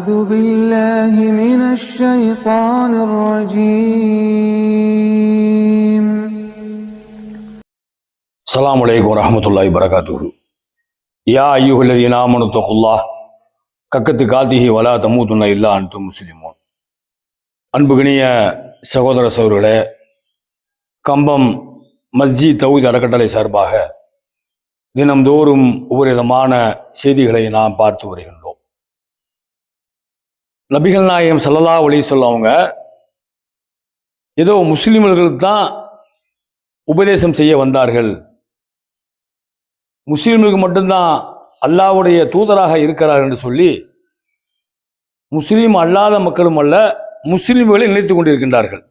أعوذ بالله من الشيطان الرجيم அஸ்ஸலாமு அலைக்கும் வரஹ்மத்துல்லாஹி வரகாத்துஹு யா ஐயுஹல்லதீன ஆமனு தகுல்லாஹ் கக்கத்து காத்திஹி வலா தமூதுன்ன இல்லா அன்து முஸ்லிமோன் அன்புகினிய சகோதர சகோதரர்களே கம்பம் மஸ்ஜித் தௌஹீத் அறக்கட்டளை சார்பாக தினம்தோறும் ஒவ்வொரு விதமான செய்திகளை நாம் பார்த்து வருகின்றோம் நபிகள் நாயகம் ஸல்லல்லாஹு ஒளி சொல்லவங்க ஏதோ முஸ்லீம்களுக்கு தான் உபதேசம் செய்ய வந்தார்கள். முஸ்லீம்களுக்கு மட்டும்தான் அல்லாவுடைய தூதராக இருக்கிறார் என்று சொல்லி முஸ்லீம் அல்லாத மக்களும் அல்ல முஸ்லீம்களை நினைத்து கொண்டிருக்கின்றார்கள்.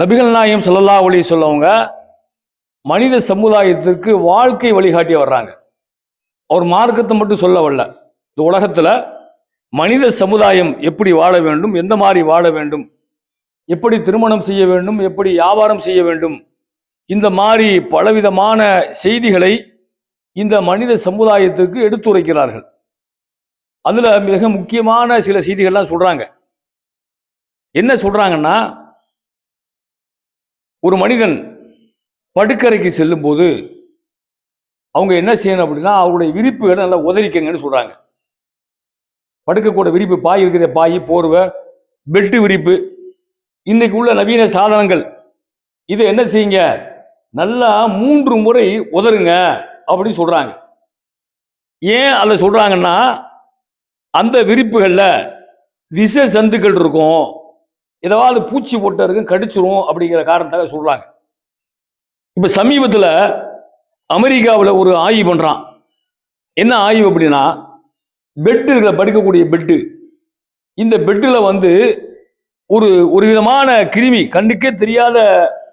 நபிகள் நாயகம் ஸல்லல்லாஹு ஒளி சொல்லவங்க மனித சமுதாயத்திற்கு வாழ்க்கை வழிகாட்டி வர்றாங்க. அவர் மார்க்கத்தை மட்டும் சொல்ல வரல. இந்த உலகத்தில் மனித சமுதாயம் எப்படி வாழ வேண்டும்? எந்த மாதிரி வாழ வேண்டும்? எப்படி திருமணம் செய்ய வேண்டும்? எப்படி வியாபாரம் செய்ய வேண்டும்? இந்த மாதிரி பலவிதமான செய்திகளை இந்த மனித சமுதாயத்துக்கு எடுத்துரைக்கிறார்கள். அதில் மிக முக்கியமான சில செய்திகள்லாம் சொல்கிறாங்க என்ன சொல்கிறாங்கன்னா ஒரு மனிதன் படுக்கறைக்கு செல்லும்போது அவங்க என்ன செய்யணும் அப்படின்னா அவருடைய விரிப்புகளை நல்லா உதறிக்கங்கன்னு சொல்கிறாங்க படுக்கக்கூட விரிப்பு பாய் இருக்கிற பாய் போர்வை பெட்டு விரிப்பு. இன்றைக்கு உள்ள நவீன சாதனங்கள். இதை என்ன செய்யுங்க? நல்லா மூன்று முறை உதறுங்க அப்படின்னு சொல்கிறாங்க ஏன் அதை சொல்கிறாங்கன்னா அந்த விரிப்புகளில் விஷ சந்துக்கள் இருக்கும். ஏதாவது பூச்சி போட்ட இருக்கும் கடிச்சிரும் அப்படிங்கிற காரணத்தாக சொல்கிறாங்க இப்போ சமீபத்தில் அமெரிக்காவில் ஒரு ஆய்வு பண்ணுறான் என்ன ஆய்வு அப்படின்னா பெட்டு இருக்கிற படுக்கக்கூடிய பெட்டு இந்த பெட்டில் வந்து ஒரு ஒரு விதமான கிருமி கண்ணுக்கே தெரியாத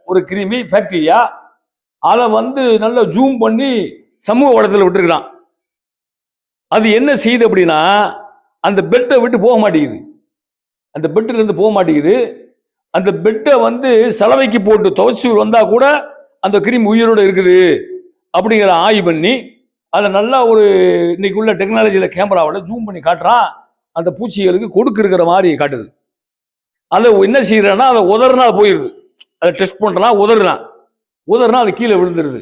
ஒரு கிருமி பாக்டீரியா அதை வந்து நல்லா ஜூம் பண்ணி சமூக வளத்தில் விட்டுருக்கிறான். அது என்ன செய்யுது அப்படின்னா அந்த பெட்டை விட்டு போக மாட்டேங்குது. அந்த பெட்டில் இருந்து போக மாட்டேங்குது. அந்த பெட்டை வந்து சலவைக்கு போட்டு துவைச்சு வந்தால் கூட அந்த கிருமி உயிரோடு இருக்குது அப்படிங்கிற ஆய்வு பண்ணி அதை நல்லா ஒரு இன்னைக்கு உள்ள டெக்னாலஜியில் கேமராவில் ஜூம் பண்ணி காட்டுறான். அந்த பூச்சிகளுக்கு கொடுக்கு இருக்கிற மாதிரி காட்டுது. அதை என்ன செய்யறேன்னா அதை உதறினா போயிடுது. அதை டெஸ்ட் பண்ணுறான் உதறுறான். உதறினா அது கீழே விழுந்துருது.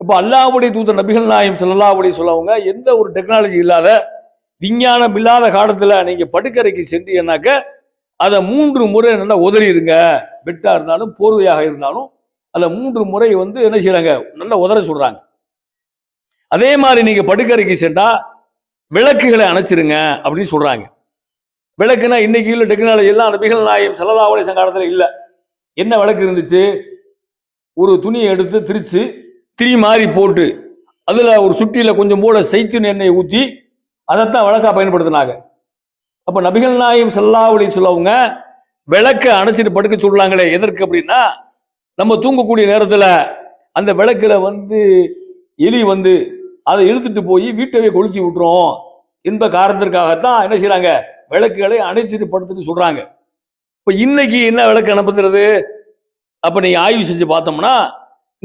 இப்போ அல்லாவுடைய தூதர் நபிகள் நாயம் செல்லாவுடைய சொல்லவங்க எந்த ஒரு டெக்னாலஜி இல்லாத விஞ்ஞானம் இல்லாத காலத்தில் நீங்கள் படுக்கறைக்கு சென்றீங்கன்னாக்க அதை மூன்று முறை நல்லா உதறிடுங்க. பெட்டாக இருந்தாலும் போர்வையாக இருந்தாலும் அதை மூன்று முறை வந்து என்ன செய்கிறாங்க நல்லா உதற சொல்கிறாங்க அதே மாதிரி நீங்கள் படுக்கறைக்கு சென்றால் விளக்குகளை அணைச்சிருங்க அப்படின்னு சொல்கிறாங்க விளக்குனா இன்னைக்கு உள்ள டெக்னாலஜி எல்லாம் நபிகள் நாயம் செல்லலாவலை சங்காலத்தில் இல்லை. என்ன விளக்கு இருந்துச்சு? ஒரு துணியை எடுத்து திரித்து திரி மாதிரி போட்டு அதில் ஒரு சுற்றியில் கொஞ்சம் போல சைத்தின் எண்ணெயை ஊற்றி அதைத்தான் விளக்கா பயன்படுத்தினாங்க. அப்போ நபிகள் நாயம் செல்லாவளி சொல்லவங்க விளக்கை அணைச்சிட்டு படுக்க சொல்லாங்களே எதற்கு அப்படின்னா நம்ம தூங்கக்கூடிய நேரத்தில் அந்த விளக்குல வந்து எலி வந்து அதை இழுத்துட்டு போய் வீட்டவே கொளுத்தி விட்டுரும். என்ப காரணத்திற்காகத்தான் என்ன செய்கிறாங்க விளக்குகளை அணைச்சிட்டு படுத்துட்டு சொல்கிறாங்க இப்போ இன்னைக்கு என்ன விளக்கு அனுப்புறது? அப்போ நீங்கள் ஆய்வு செஞ்சு பார்த்தோம்னா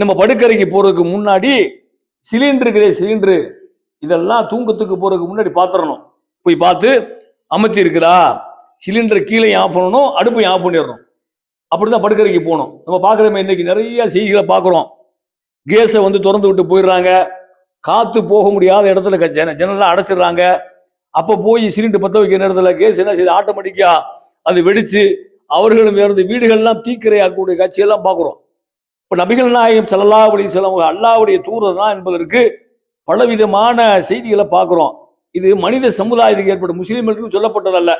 நம்ம படுக்கறைக்கு போகிறதுக்கு முன்னாடி சிலிண்டர் இருக்குதே சிலிண்டரு. இதெல்லாம் தூக்கத்துக்கு போகிறதுக்கு முன்னாடி பார்த்துடணும் போய் பார்த்து அமர்த்தி இருக்கிறா சிலிண்டரை கீழே ஆஃப் பண்ணணும் அடுப்பையும் ஆஃப் பண்ணிடணும். அப்படி தான் படுக்கறைக்கு போகணும். நம்ம பார்க்குறோமே இன்னைக்கு நிறைய செய்திகளை பார்க்குறோம். கேஸை வந்து திறந்து விட்டு போயிடுறாங்க. காற்று போக முடியாத இடத்துல க- ஜன அடைச்சிடுறாங்க. அப்போ போய் சிலிண்டர் பற்ற வைக்கிற இடத்துல கேஸ் என்ன செய்யுது? ஆட்டோமேட்டிக்காக அது வெடித்து அவர்களும் இறந்து வீடுகள்லாம் தீக்கிரையாக்கக்கூடிய காட்சியெல்லாம் பார்க்குறோம். இப்போ நபிகள் நாயகம் ஸல்லல்லாஹு அலைஹி வஸல்லம் அல்லாஹ்வுடைய தான் என்பதற்கு பலவிதமான செய்திகளை பார்க்குறோம். இது மனித சமுதாயத்துக்கு ஏற்படும் முஸ்லீம்களுக்கு சொல்லப்பட்டதல்ல.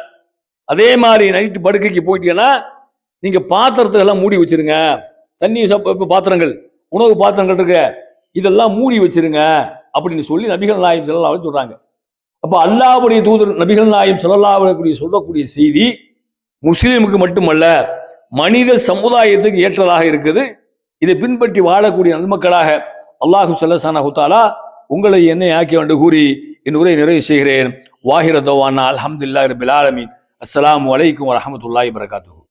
அதே மாதிரி நைட்டு படுக்கைக்கு போயிட்டீங்கன்னா நீங்கள் பாத்திரத்தை எல்லாம் மூடி வச்சிருங்க. தண்ணி பாத்திரங்கள் உணவு பாத்திரங்கள் இருக்குது இதெல்லாம் மூடி வச்சிருங்க அப்படின்னு சொல்லி நபிகள் நாயம் ஸல்லல்லாஹு சொல்றாங்க. அப்போ அல்லாவுடைய தூதர் நபிகள் நாயம் ஸல்லல்லாஹு சொல்லக்கூடிய செய்தி முஸ்லீமுக்கு மட்டுமல்ல மனித சமுதாயத்துக்கு ஏற்றதாக இருக்குது. இதை பின்பற்றி வாழக்கூடிய நன்மக்களாக அல்லாஹு சல்லசானா ஹுத்தாலா உங்களை என்னை ஆக்கி என்று கூறி என் உரை நிறைவு செய்கிறேன். வாஹிர தவானா அல்ஹம்துலில்லாஹி ரபில் ஆலமீன். அஸ்ஸலாமு அலைக்கும் வரஹ்மத்துல்லாஹி வரகாத்து